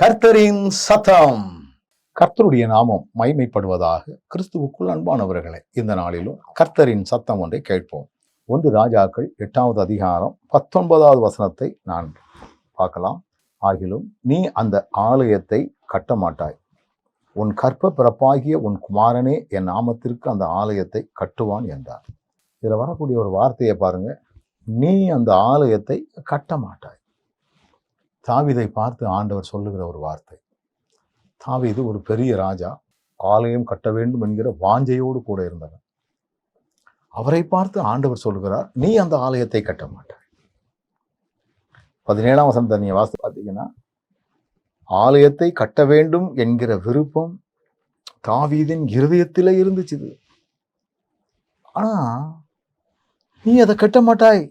கர்த்தரின் சத்தம். கர்த்தருடைய நாமம் மைமைப்படுவதாக கிறிஸ்துவுக்குள் அன்பானவர்களே இந்த நாளிலும் கர்த்தரின் சத்தம் ஒன்றை கேட்போம். ஒன்று ராஜாக்கள் எட்டாவது அதிகாரம் பத்தொன்பதாவது வசனத்தை நான் பார்க்கலாம். ஆகிலும் நீ அந்த ஆலயத்தை கட்ட மாட்டாய் உன் கற்ப பிறப்பாகிய உன் குமாரனே என் நாமத்திற்கு அந்த ஆலயத்தை கட்டுவான் என்றார். இதில் வரக்கூடிய ஒரு வார்த்தையை பாருங்க. நீ அந்த ஆலயத்தை கட்ட மாட்டாய் தாவிதை பார்த்து ஆண்டவர் சொல்லுகிற ஒரு வார்த்தை. தாவீது ஒரு பெரிய ராஜா ஆலயம் கட்ட வேண்டும் என்கிற வாஞ்சையோடு கூட இருந்தவர் அவரை பார்த்து ஆண்டவர் சொல்லுகிறார் நீ அந்த ஆலயத்தை கட்ட மாட்டாய். பதினேழாம் வசந்த நீ வாசித்து பார்த்தீங்கன்னா ஆலயத்தை கட்ட வேண்டும் என்கிற விருப்பம் தாவீதின் இருதயத்திலே இருந்துச்சு இது. ஆனா நீ அதை கட்ட மாட்டாய்.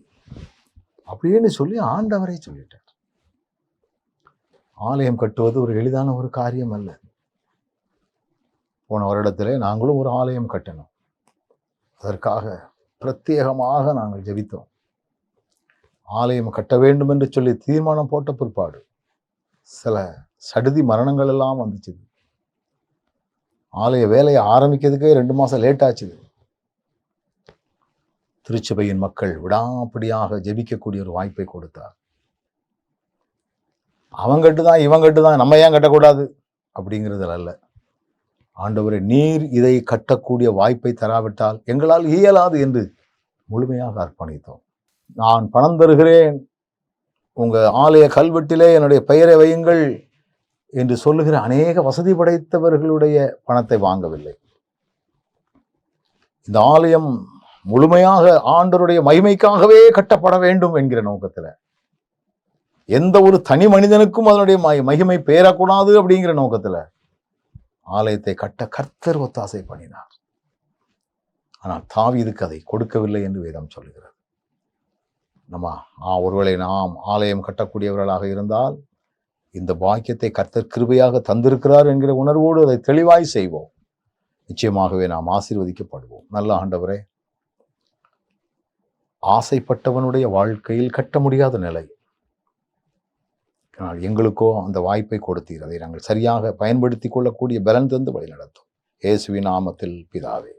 அப்படின்னு சொல்லி ஆண்டவரை சொல்லிட்டார். ஆலயம் கட்டுவது ஒரு எளிதான ஒரு காரியம் அல்ல போன வருடத்திலே நாங்களும் ஒரு ஆலயம் கட்டினோம் அதற்காக பிரத்யேகமாக நாங்கள் ஜெபித்தோம். ஆலயம் கட்ட வேண்டும் என்று சொல்லி தீர்மானம் போட்ட பிற்பாடு சில சடுதி மரணங்கள் எல்லாம் வந்துச்சு. ஆலய வேலையை ஆரம்பிக்கிறதுக்கே ரெண்டு மாதம் லேட் ஆச்சுது திருச்சபையின் மக்கள் விடாப்படியாக ஜெபிக்கக்கூடிய ஒரு வாய்ப்பை கொடுத்தார். அவன் கட்டுதான் இவன் கட்டுதான் நம்ம ஏன் கட்டக்கூடாது? அப்படிங்கிறதுல அல்ல. ஆண்டவரே நீர் இதை கட்டக்கூடிய வாய்ப்பை தராவிட்டால் எங்களால் இயலாது என்று முழுமையாக அர்ப்பணித்தோம். நான் பணம் தருகிறேன். உங்கள் ஆலய கல்வெட்டிலே என்னுடைய பெயரை வையுங்கள் என்று சொல்லுகிற அநேக வசதி படைத்தவர்களுடைய பணத்தை வாங்கவில்லை. இந்த ஆலயம் முழுமையாக ஆண்டவருடைய மகிமைக்காகவே கட்டப்பட வேண்டும் என்கிற நோக்கத்தில் எந்த ஒரு தனி மனிதனுக்கும் அதனுடைய மகிமை பெயரக்கூடாது அப்படிங்கிற நோக்கத்துல ஆலயத்தை கட்ட கர்த்தர் ஒத்தாசை பண்ணினார். ஆனால் தாவீதுக்கு அதை கொடுக்கவில்லை என்று வேதம் சொல்லுகிறது. நம்ம ஆ, ஒருவேளை நாம் ஆலயம் கட்டக்கூடியவர்களாக இருந்தால் இந்த பாக்கியத்தை கர்த்தர் கிருபையாக தந்திருக்கிறார் என்கிற உணர்வோடு அதை தெளிவாய் செய்வோம். நிச்சயமாகவே நாம் ஆசீர்வதிக்கப்படுவோம். நல்ல ஆண்டவரே ஆசைப்பட்டவனுடைய வாழ்க்கையில் கட்ட முடியாத நிலை. எங்களுக்கோ அந்த வாய்ப்பை கொடுத்தீர் அதை நாங்கள் சரியாக பயன்படுத்தி கொள்ளக்கூடிய பலன் தந்து வழி நடத்தும் இயேசுவின் நாமத்தில் பிதாவே.